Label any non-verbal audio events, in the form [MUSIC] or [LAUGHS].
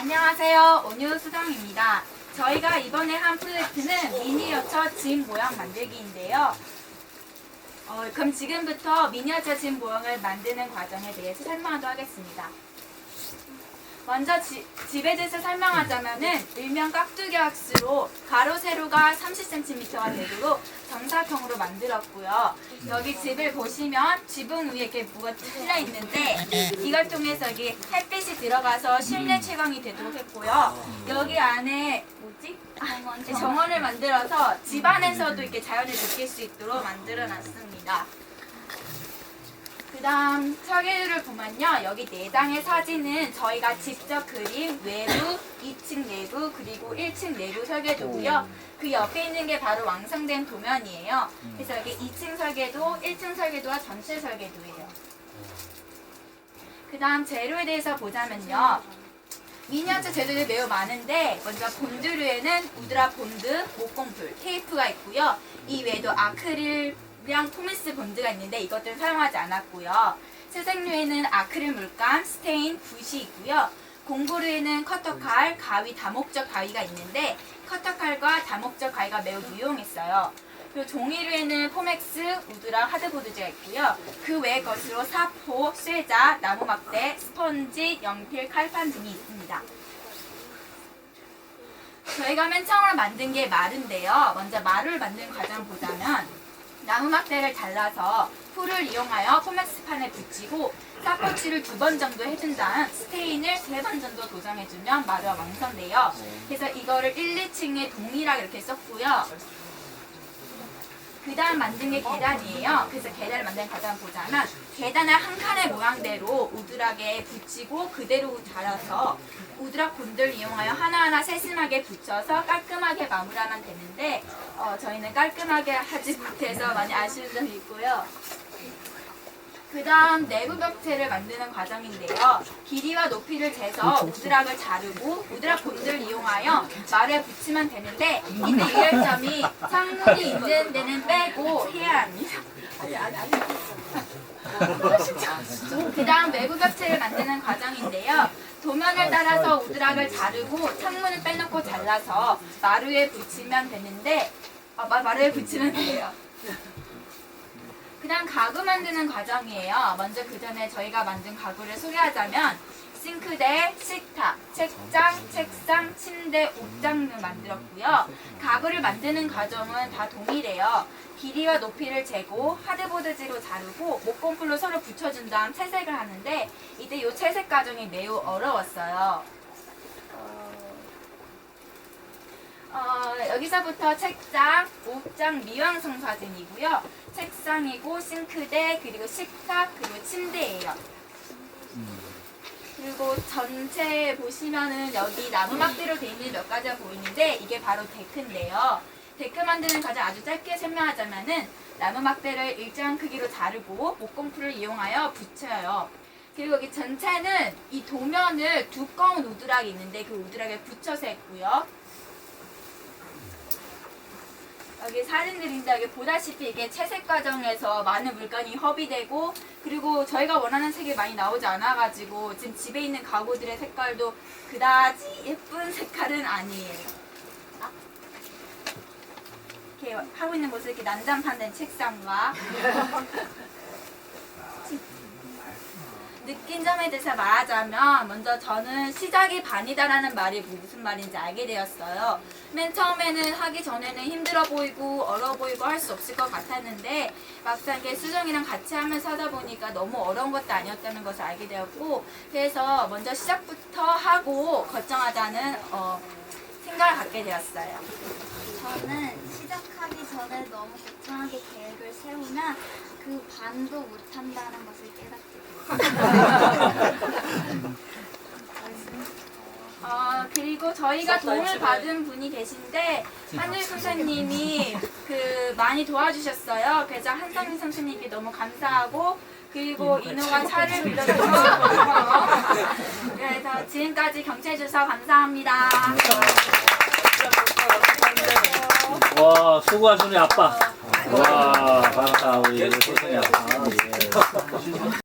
안녕하세요. 온유 수정입니다. 저희가 이번에 한 프로젝트는 미니어처 진 모양 만들기인데요. 어, 그럼 지금부터 미니어처 진 모양을 만드는 과정에 대해서 설명하도록 하겠습니다. 먼저 지, 집에 대해서 설명하자면은 일면 깍두기 박스로 가로 세로가 30cm가 되도록 정사각형으로 만들었고요. 여기 집을 보시면 지붕 위에 이렇게 뭐가 틀려 있는데 이걸 통해서 여기 햇빛이 들어가서 실내 채광이 되도록 했고요. 여기 안에 뭐지? 정원을 만들어서 집 안에서도 이렇게 자연을 느낄 수 있도록 만들어 놨습니다. 그 다음 설계를 보면요. 여기 네 장의 사진은 저희가 직접 그린 외부, 2층 내부, 그리고 1층 내부 설계도고요. 그 옆에 있는 게 바로 완성된 도면이에요. 그래서 여기 2층 설계도, 1층 설계도와 전체 설계도예요. 그 다음 재료에 대해서 보자면요. 미니어처 재료들이 매우 많은데 먼저 본드류에는 우드라 본드, 목공풀, 테이프가 있고요. 이 외에도 아크릴 이랑 포미스 본드가 있는데 이것들은 사용하지 않았고요. 세색류에는 아크릴 물감, 스테인, 붓이 있고요. 공구류에는 커터칼, 가위, 다목적 가위가 있는데 커터칼과 다목적 가위가 매우 유용했어요. 그리고 종이류에는 포맥스, 우드라, 하드보드제가 있고요. 그 외의 것으로 사포, 쇠자, 나무 막대, 스펀지, 연필, 칼판 등이 있습니다. 저희가 맨 처음으로 만든 게 마루인데요. 먼저 마루를 만드는 과정을 보자면 나무 막대를 잘라서 풀을 이용하여 포맥스판에 붙이고 사포칠을 두번 정도 해준 다음 스테인을 세 번 정도 도정해주면 마루가 완성돼요. 그래서 이거를 1, 2층에 동일하게 이렇게 썼고요. 그 다음 만든 게 계단이에요. 그래서 계단을 만드는 과정을 보자면 계단을 한 칸의 모양대로 우드락에 붙이고 그대로 달아서 우드락 본드를 이용하여 하나하나 세심하게 붙여서 깔끔하게 마무리하면 되는데 어, 저희는 깔끔하게 하지 못해서 많이 아쉬운 점이 있고요. 그 다음 내부 벽체를 만드는 과정인데요. 길이와 높이를 재서 우드락을 자르고 우드락 본드를 이용하여 말에 붙이면 되는데 이때 유의할 점이 창문이 있는 데는 빼고 해야 합니다. 그 다음 외부 벽체를 만드는 과정인데요. 도면을 따라서 우드락을 자르고 창문을 빼놓고 잘라서 마루에 붙이면 되는데 아, 마- 마루에 붙이면 돼요. 그다음 가구 만드는 과정이에요. 먼저 그 전에 저희가 만든 가구를 소개하자면 싱크대, 식탁, 책장, 책상, 침대, 옥장을 만들었고요. 가구를 만드는 과정은 다 동일해요. 길이와 높이를 재고 하드보드지로 자르고 목공풀로 서로 붙여준 다음 채색을 하는데 이때 이 채색 과정이 매우 어려웠어요. 어, 여기서부터 책장, 옥장 미완성 사진이고요. 책상이고 싱크대 그리고 식탁 그리고 침대예요. 그리고 전체 보시면은 여기 나무 막대로 되어 있는 몇 가지가 보이는데 이게 바로 데크인데요. 데크 만드는 과정 아주 짧게 설명하자면은 나무 막대를 일정한 크기로 자르고 목공풀을 이용하여 붙여요. 그리고 여기 전체는 이 도면을 두꺼운 우드락이 있는데 그 우드락에 붙여서 했고요. 여기 사진들인데 여기 보다시피 이게 채색 과정에서 많은 물건이 허비되고 그리고 저희가 원하는 색이 많이 나오지 않아가지고 지금 집에 있는 가구들의 색깔도 그다지 예쁜 색깔은 아니에요. 아. 이렇게 하고 있는 모습 이렇게 난장판된 책상과 [LAUGHS] 느낀 점에 대해서 말하자면 먼저 저는 시작이 반이다라는 말이 무슨 말인지 알게 되었어요. 맨 처음에는 하기 전에는 힘들어 보이고 어려워 보이고 할 수 없을 것 같았는데 막상 이게 수정이랑 같이 하면서 하다 보니까 너무 어려운 것도 아니었다는 것을 알게 되었고 그래서 먼저 시작부터 하고 걱정하자는 어, 생각을 갖게 되었어요. 저는 시작하기 전에 너무 거창하게 계획을 세우면 그 반도 못한다는 것을 깨닫게 됐 어, 그리고 저희가 도움을 받은 분이 계신데 한일 선생님이 그 많이 도와주셨어요. 그래서 한성민 선생님께 너무 감사하고 그리고 인호가 차를 빌려줘서 [LAUGHS] 그래서 지금까지 경청해 주셔서 감사합니다. 와 수고하신 우리 아빠. 와 반갑다 우리 소승이 아빠. 예.